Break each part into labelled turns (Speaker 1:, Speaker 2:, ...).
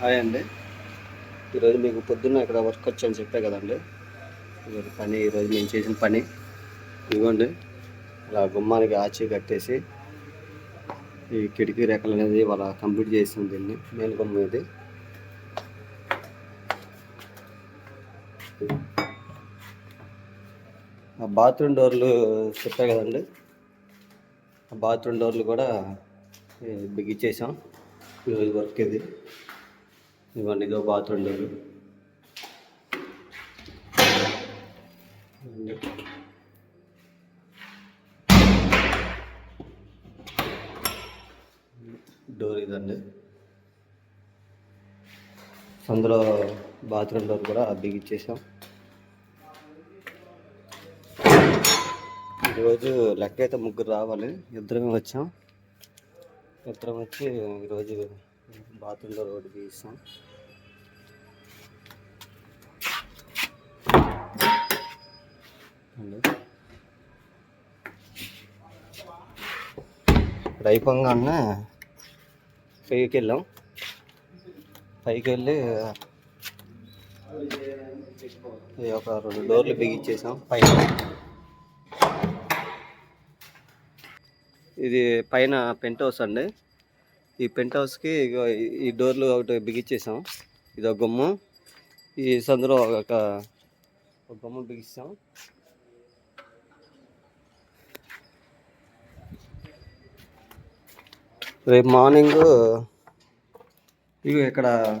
Speaker 1: Hi అండి. ఈరోజు మీకు పొద్దున్న ఇక్కడ వర్క్ వచ్చని చెప్పే కదండి. ఈరోజు పని ఈరోజు నేను చేసిన పని. ఇదిగోండి ఇలా గుమ్మానికి ఆచి కట్టేసి ఈ కిటికీ రెక్కలు అనేది వాళ్ళ కంప్లీట్ చేసింది దీన్ని మెయిన్ గుమ్మ ఇది. ఆ బాత్రూమ్ డోర్లు చెప్పా కదండి. ఆ బాత్రూమ్ డోర్లు కూడా బిగిచ్చేసాం ఈరోజు వర్క్ ఇది. ఇవన్నీ ఇదో బాత్రూమ్ డోర్ డోర్ ఇదండి. అందులో బాత్రూమ్ డోర్ కూడా బిగిచ్చేసాం ఈరోజు లెక్క అయితే ముగ్గురు రావాలి. ఇద్దరమే వచ్చాం. ఇద్దరం వచ్చి ఈరోజు బాత్రూంలో రోడ్డు ఒకటి ఇప్పుడు అయిపోగానే పైకి వెళ్ళాం పైకి వెళ్ళి ఒక రెండు డోర్లు బిగించేసాం పైన. ఇది పైన పెంట్ హౌస్ అండి. ఈ పెంట్ హౌస్కి ఈ- డోర్లు ఒకటి బిగించేసాం ఇది ఒక గుమ్మం. ఈ సందులో ఒక ఒక గుమ్మం బిగిస్తాం. రేపు మార్నింగ్ ఇవి ఇక్కడ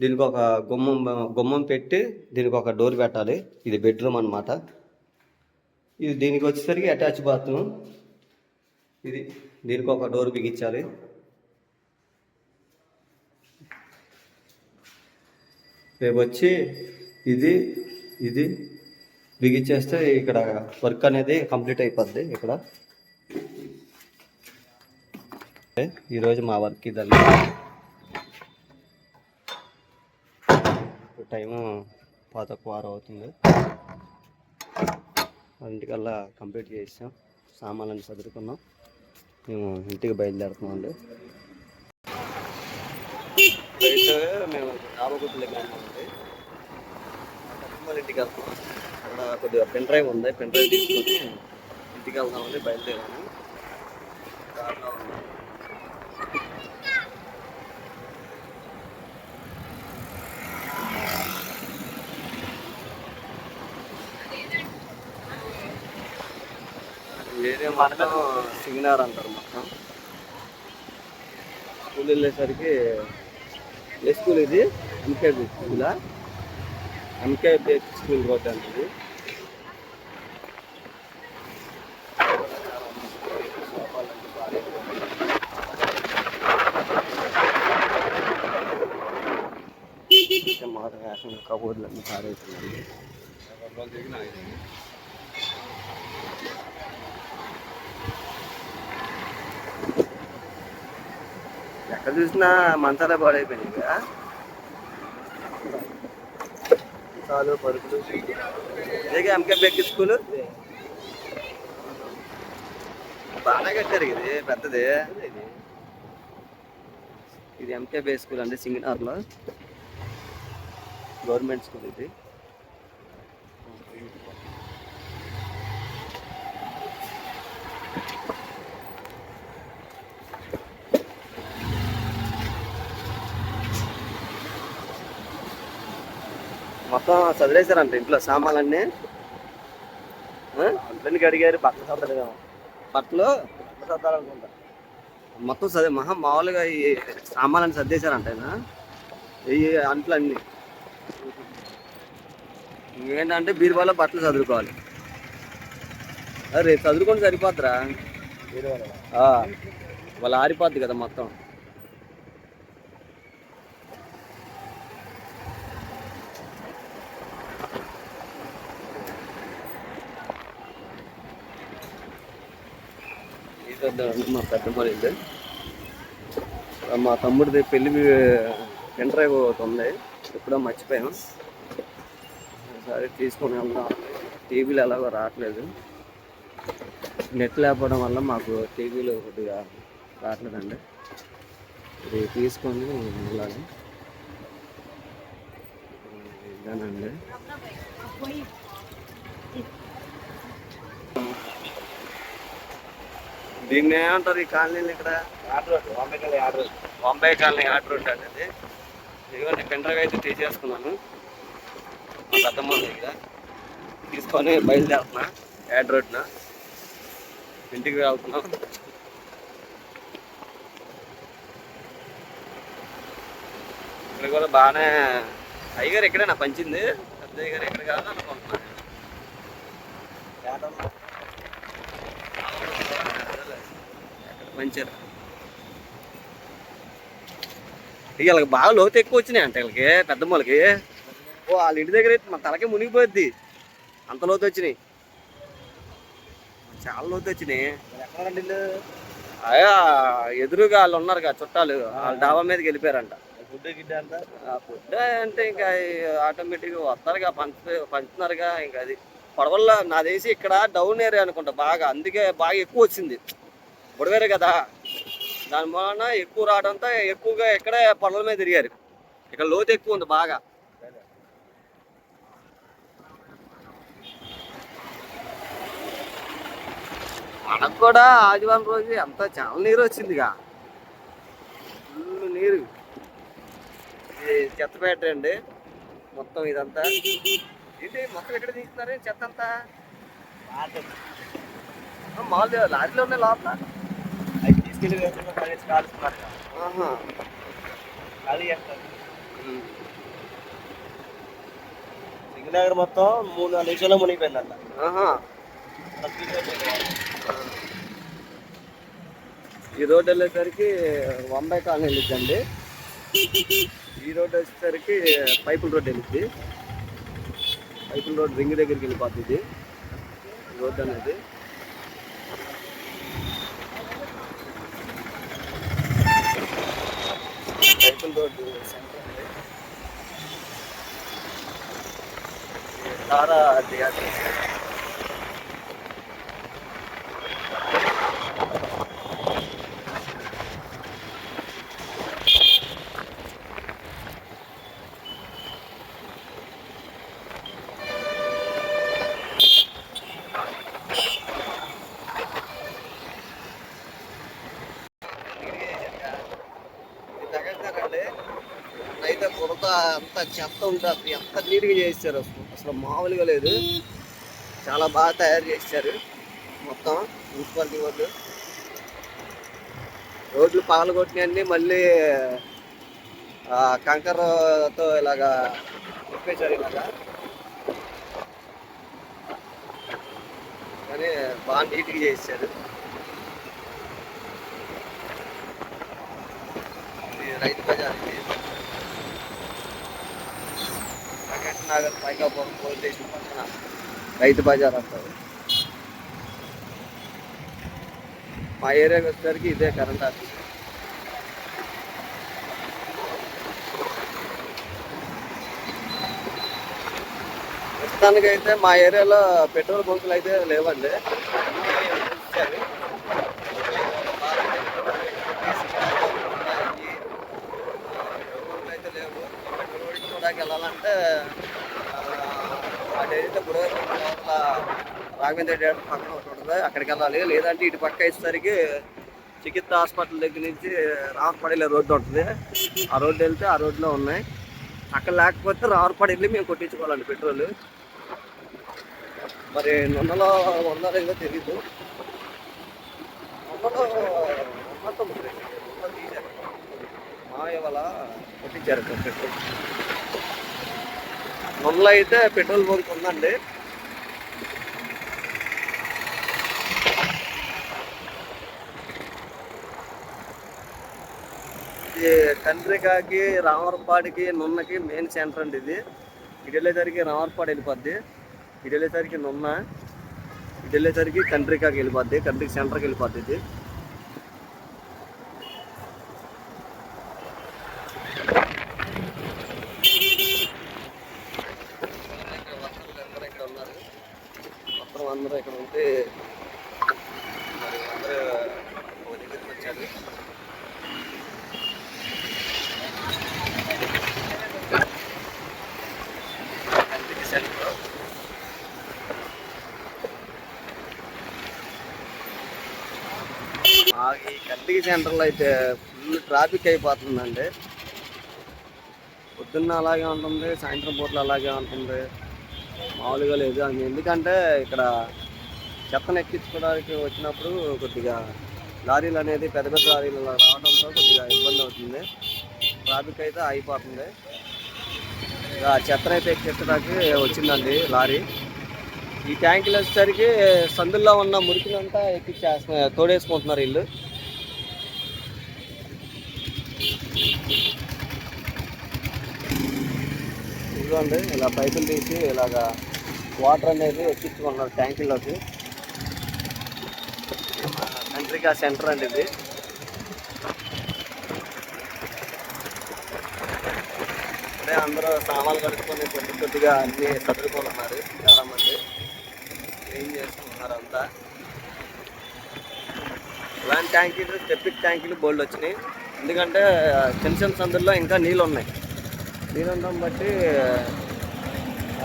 Speaker 1: దీనికి ఒక గుమ్మం గుమ్మం పెట్టి దీనికి ఒక డోర్ పెట్టాలి. ఇది బెడ్రూమ్ అన్నమాట. ఇది దీనికి వచ్చేసరికి అటాచ్ బాత్రూమ్. ఇది దీనికి ఒక డోర్ బిగించాలి రేపు వచ్చి ఇది ఇది బిగించేస్తే ఇక్కడ వర్క్ అనేది కంప్లీట్ అయిపోద్ది ఇక్కడ. ఈరోజు మా వర్క్ ఇదండి టైము పాతకు వారం అవుతుంది. ఇంటికల్లా కంప్లీట్ చేసాం. సామాన్లను చదువుకున్నాం మేము ఇంటికి బయలుదేరుతున్నాం అండి మేము రామగుడ్డలో ఉంది కుటుంబాల ఇంటికి వెళ్తాం అక్కడ కొద్దిగా పెన్ డ్రైవ్ ఉంది. పెన్ డ్రైవ్ తీసుకొని ఇంటికి వెళ్దామని బయలుదేరాము. దారిలో ఉన్నాం ఏరియా మొత్తం సిగ్నార్ అంటారు మొత్తం. స్కూల్ వెళ్ళేసరికి స్కూల్ ఇది ఎంకే స్కూలా ఎంకే బేక్ స్కూల్ రోడ్ అంటది మాట వేసంగా కబోర్డులన్నీ పారేస్తున్నాయి ఎక్కడ చూసినా మంచాలే పాడైపోయినాయి కదా. చాలు పరుపులు ఇదే ఎంకే బెక్ స్కూల్? బాగా కట్టారు ఇది పెద్దది. ఇది ఎంకే బే స్కూల్ అండి సింగనార్లో గవర్నమెంట్ స్కూల్ ఇది. మొత్తం చదివేశారంట ఇంట్లో సామాన్లన్నీ?
Speaker 2: అందరినీ అడిగారు బట్టలు సర్దలేదేమో
Speaker 1: బట్టలు
Speaker 2: సర్దాలనుకుంటా
Speaker 1: మొత్తం చదివి మహా మామూలుగా ఈ సామాన్లన్నీ సర్దేశారంట ఆయన. ఈ అంట్లు అన్ని ఏంటంటే బీరువాలో బట్టలు చదువుకోవాలి. అరే రేపు చదువుకొని సరిపోద్దిరా. ఆ, వాళ్ళు ఆరిపోద్ది కదా మొత్తం. మా పెద్దమ్మ మా తమ్ముడిది పెళ్ళి ఎంటర్ ఉంది. ఎప్పుడో మర్చిపోయాం. సరే తీసుకొని వెళ్దాం. టీవీలు ఎలాగో రావట్లేదు. నెట్ లేకపోవడం వల్ల మాకు టీవీలో కొద్దిగా రావట్లేదండి. ఇది తీసుకొని వెళ్ళాలి. ఇదేనండి. దీన్ని ఏమంటారు ఈ కాలనీలు ఇక్కడ?
Speaker 2: Road road
Speaker 1: Bombay colony order ఉంటుంది అది. ఇదిగోండి పెన్ డ్రైవ్ అయితే తీసేసుకున్నాను. మా పెద్దమ్మ దగ్గర తీసుకొని బయలుదేరుతున్నా యాడ్ రోడ్న ఇంటికి వెళ్తున్నాం. ఇక్కడ కూడా బాగానే అయ్యగారు ఇక్కడే నా పంచింది పెద్దయ్య గారు
Speaker 2: రోడ్
Speaker 1: ఎక్కడ పంచారు ఇక వీళ్ళకి బాగా లోతు ఎక్కువ వచ్చినాయి అంటే వీళ్ళకి పెద్దమ్మలకి ఓ వాళ్ళ ఇంటి దగ్గర అయితే మన తలకే మునిగిపోద్ది. అంత లోతు వచ్చినాయి. చాలా లోతు వచ్చినాయి. అయ్యా ఎదురుగా వాళ్ళు ఉన్నారు కదా చుట్టాలు వాళ్ళ డాబా మీదకి వెళ్ళిపోయారంట.
Speaker 2: గుడ్డు గిడ్డ
Speaker 1: ఫుడ్ అంటే ఇంకా ఆటోమేటిక్గా వస్తారుగా పంచు పంచుతున్నారుగా ఇంకా అది. పడవల్లో నా తెలిసి ఇక్కడ డౌన్ ఏరియా అనుకుంటా బాగా అందుకే బాగా ఎక్కువ వచ్చింది. బుడవేరు కదా. దాని మూలన ఎక్కువ రావడంతో ఎక్కువగా ఇక్కడే పనుల మీద తిరిగారు. ఇక్కడ లోతు ఎక్కువ ఉంది బాగా. మనకు కూడా ఆదివారం రోజు అంత చాలా నీరు వచ్చిందిగా. ఫుల్ నీరు. చెత్త చెత్తపేట అండి. మొత్తం ఇదంతా. ఏంటి మొత్తం ఎక్కడ తీస్తున్నారు? చెత్త అంతా? మామూలు మామూలుగా లారీలో ఉన్నాయి లోపల.
Speaker 2: కాలుస్తున్నారు
Speaker 1: ఆహా.
Speaker 2: ఖాళీ చేస్తారు.
Speaker 1: ఉమ్.
Speaker 2: సింగనగర్ మొత్తం మూడు నాలుగు నిమిషాల్లో మునిగిపోయిందంట.
Speaker 1: ఈ రోడ్ వెళ్ళేసరికి వంబాయి కాలనీ వెళ్ళిద్దండి. ఈ రోడ్ వచ్చేసరికి పైపుల్ రోడ్ వెళ్ళిద్ది. పైపుల్ రోడ్ రింగ్ దగ్గరికి వెళ్ళిపోతుంది రోడ్ అనేది. పైపుల్ రోడ్ సెంటర్ అండి ఈ తారా దిగాలి ఇది తగ్గట్టారండి అయితే బురద అంత చెత్త ఉంటుంది ఎంత నీట్గా చేస్తారు అసలు. అసలు మామూలుగా లేదు. చాలా బాగా తయారు చేశారు మొత్తం మున్సిపాలిటీ వాళ్ళు రోడ్లు పగలగొట్టినవన్నీ మళ్ళీ కంకరతో ఇలాగా చెప్పేశారు ఇలాగా. కానీ బాగా నీట్గా చేశారు రైతు బజార్ ఇది ప్రకాష్ నగర్ పైకాపురం పోలీస్ స్టేషన్ పక్కన రైతు బజార్ అంటారు. మా ఏరియాకి వచ్చేసరికి ఇదే కరెంట్ ఆఫీస్ ప్రస్తుతానికైతే మా ఏరియాలో పెట్రోల్ బంకులు అయితే లేవండి. లేవు. వెళ్ళాలంటే అదైతే బుడగ లోపల రాఘవేంద్ర థియేటర్ పక్కన ఒకటి ఉంటుంది. అక్కడికి వెళ్ళాలి. లేదంటే ఇటు పక్క వేసేసరికి చికిత్స హాస్పిటల్ దగ్గర నుంచి రామపడేలే రోడ్డు ఉంటుంది. ఆ రోడ్డు వెళ్తే ఆ రోడ్లో ఉన్నాయి. అక్కడ లేకపోతే రామపడి వెళ్ళి మేము కొట్టించుకోవాలండి పెట్రోల్. మరి నున్నలో ఉందో లేదో తెలీదు. మా ఇవాళ తీశారు. కొట్టించారు పెట్రోల్. నున్నలో అయితే పెట్రోల్ బంక్ ఉందండి. ఇది కండ్రికాకి రామరపాడికి నున్నకి మెయిన్ సెంటర్ అండి ఇది. ఇటు వెళ్ళేసరికి రామవరపాడు వెళ్ళిపోద్ది. ఇటు వెళ్ళేసరికి నున్న ఇటు వెళ్ళేసరికి కండ్రికాకి వెళ్ళిపోద్ది కండ్రికి సెంటర్కి వెళ్ళిపోద్ది ఇది. కోసం అందరూ ఇక్కడ ఉంటే మరి అందరూ ఒక దగ్గరికి వచ్చారు. ఈ సెంటర్లో అయితే ఫుల్ ట్రాఫిక్ అయిపోతుందండి. పొద్దున్న అలాగే ఉంటుంది సాయంత్రం పూటలు అలాగే ఉంటుంది. మామూలుగా లేదు. అది ఎందుకంటే ఇక్కడ చెత్తను ఎక్కించుకోవడానికి వచ్చినప్పుడు కొద్దిగా లారీలు అనేది పెద్ద పెద్ద లారీలు రావడంతో కొద్దిగా ఇబ్బంది అవుతుంది. ట్రాఫిక్ అయితే అయిపోతుంది. ఇక చెత్తను అయితే ఎక్కించడానికి వచ్చిందండి లారీ. ఈ ట్యాంకులు వచ్చేసరికి సందుల్లో ఉన్న మురికినంతా ఎక్కిచ్చేస్తున్నారు తోడేసుకుంటున్నారు వీళ్ళు ఇదిగోండి ఇలా పైపులు తీసి ఇలాగా వాటర్ అనేది ఎక్కించుకుంటున్నారు ట్యాంకుల్లోకి. కంట్రీగా సెంటర్ అండి ఇది. అదే అందరూ సామాన్లు కట్టుకొని కొద్ది కొద్దిగా అన్ని చదువుకుంటున్నారు ఉన్నారు చాలా మంది క్లీన్ చేసుకుంటున్నారు అంతా? ఇలాంటి ట్యాంకీలు తెప్పిక్ ట్యాంకీలు బోల్డ్ వచ్చినాయి. ఎందుకంటే చిన్న చిన్న సందుల్లో ఇంకా నీళ్ళు ఉన్నాయి నీళ్ళు బట్టి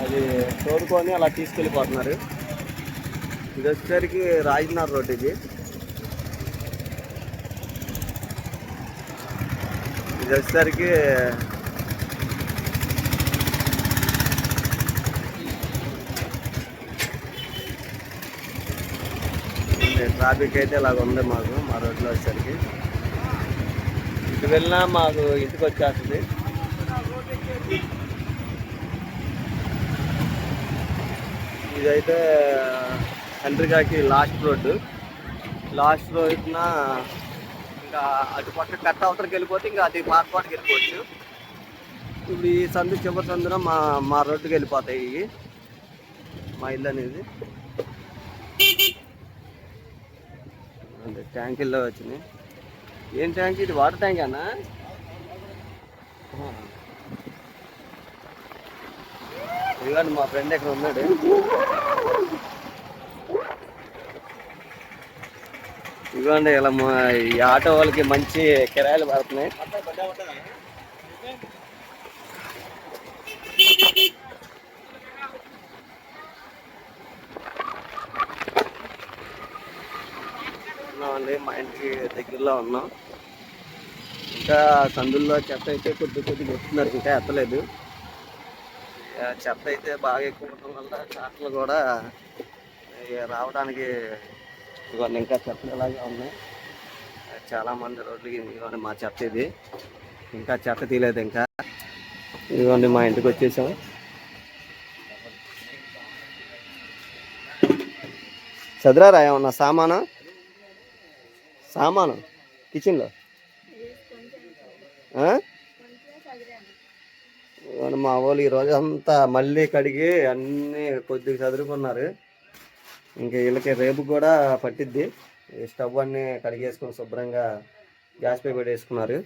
Speaker 1: అది తోడుకొని అలా తీసుకెళ్ళిపోతున్నారు. ఇది వచ్చేసరికి రాజనగర్ రోడ్ ఇది. ఇది వచ్చేసరికి ట్రాఫిక్ అయితే ఇలాగ ఉంది మాకు మా రోడ్లో వచ్చేసరికి. ఇటు వెళ్ళినా మాకు ఇంటికి వచ్చేస్తుంది. ఇదైతే చంద్రికాకి లాస్ట్ రోడ్డు. లాస్ట్ రోడ్డున ఇంకా అటు పక్క కట్ట అవతలకి వెళ్ళిపోతే ఇంకా అది మార్పాటుకి వెళ్ళిపోవచ్చు. ఇప్పుడు ఈ సందు చివరి సందున మా మా రోడ్డుకి వెళ్ళిపోతాయి ఇవి. మా ఇల్లు అనేది. అంటే ట్యాంకుల్లో వచ్చినాయి. ఏం ట్యాంక్? ఇది వాటర్ ట్యాంక్ అన్నా ఇదిగోండి మా ఫ్రెండ్ ఇక్కడ ఉన్నాడు. ఇదిగోండి ఇలా మా ఈ ఆటో వాళ్ళకి మంచి కిరాయిలు పడుతున్నాయి. ఉన్నామండి మా ఇంటికి దగ్గరలో ఉన్నాం. ఇంకా సందుల్లో చెత్త అయితే కొద్ది కొద్దిగా వస్తున్నారు ఇంకా ఎత్తలేదు. చెత్త అయితే బాగా ఎక్కువ ఉండటం వల్ల చాట్లు కూడా ఇక రావడానికి ఇవన్నీ ఇంకా చెత్తలు ఇలాగే ఉన్నాయి. చాలామంది రోడ్లకి ఇదిగోండి మా చెత్త ఇది. ఇంకా చెత్త తీయలేదు ఇంకా. ఇదిగోండి మా ఇంటికి వచ్చేసాం. చదిరారా ఏమన్నా సామాను? సామాను? కిచెన్లో? ఆ? మా వాళ్ళు ఈ రోజంతా అంతా మళ్ళీ కడిగి అన్నీ కొద్దిగా చదువుకున్నారు ఇంకా వీళ్ళకి రేపు కూడా పట్టిద్ది. ఈ స్టవ్ అన్నీ కడిగేసుకొని శుభ్రంగా గ్యాస్ పై పెట్టేసుకున్నారు.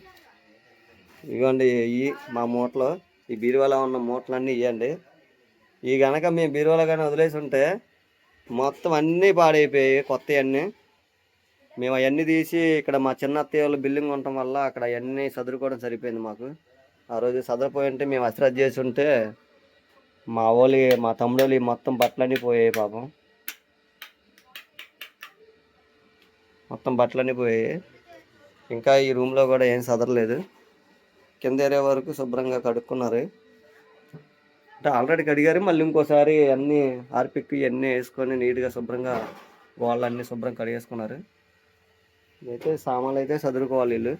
Speaker 1: ఇవ్వండి ఈ మా మూటలో ఈ బీరువాలో ఉన్న మూటలన్నీ ఇవ్వండి. ఈ గనక మేము బీరువాలో కానీ వదిలేసి ఉంటే మొత్తం అన్నీ పాడైపోయాయి కొత్త అన్నీ. మేము అవన్నీ తీసి ఇక్కడ మా చిన్న అత్తయ్య వాళ్ళ బిల్డింగ్ ఉండటం వల్ల అక్కడ అవన్నీ చదువుకోవడం సరిపోయింది మాకు. ఆ రోజు సదరపోయి ఉంటే మేము అసరాజ్ చేసి ఉంటే మా వాళ్ళు మా తమ్ముడు మొత్తం బట్టలన్నీ పోయాయి పాపం. మొత్తం బట్టలన్నీ పోయాయి. ఇంకా ఈ రూమ్లో కూడా ఏం సదరలేదు. కింద ఏరియా వరకు శుభ్రంగా కడుక్కున్నారు. అంటే ఆల్రెడీ కడిగారు మళ్ళీ ఇంకోసారి అన్నీ ఆర్పిక్ ఇవన్నీ వేసుకొని నీట్గా శుభ్రంగా వాళ్ళు అన్నీ శుభ్రం కడిగేసుకున్నారు. అయితే సామాన్లు అయితే చదువుకోవాలి వీళ్ళు.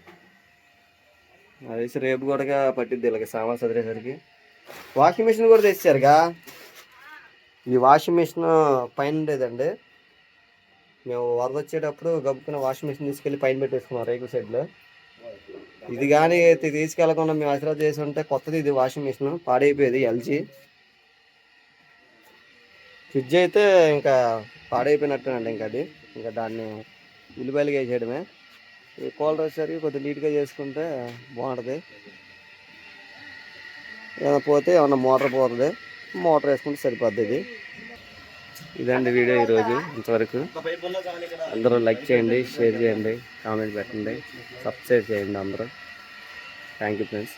Speaker 1: అది రేపు కూడా పట్టిద్ది ఇలాగ సామాన్ చదివేసరికి వాషింగ్ మిషన్ కూడా తెచ్చారుగా? ఈ వాషింగ్ మిషన్ పైన ఉండేదండి. మేము వరద వచ్చేటప్పుడు గబ్బుకున్న వాషింగ్ మిషన్ తీసుకెళ్ళి పైన పెట్టేసుకున్నాం రేకుల సైడ్లో ఇది కానీ తీసుకెళ్ళకుండా మేము ఆశీర్వాదం చేసి ఉంటే కొత్తది ఇది వాషింగ్ మిషన్ పాడైపోయేది ఎల్జీ ఫ్రిడ్జ్ అయితే ఇంకా పాడైపోయినట్టేనండి ఇంకా అది. ఇంకా దాన్ని ఉల్లిపాయలుగా వేసేయడమే. ఈ కూలర్ వచ్చేసరికి కొద్దిగా నీట్గా చేసుకుంటే బాగుంటుంది. ఏమైనా పోతే ఏమన్నా మోటార్ పోతుంది. మోటార్ వేసుకుంటే సరిపోద్ది ఇది. ఇదండి వీడియో ఈరోజు ఇంతవరకు. అందరూ లైక్ చేయండి షేర్ చేయండి కామెంట్ పెట్టండి సబ్స్క్రైబ్ చేయండి అందరూ. Thank you friends.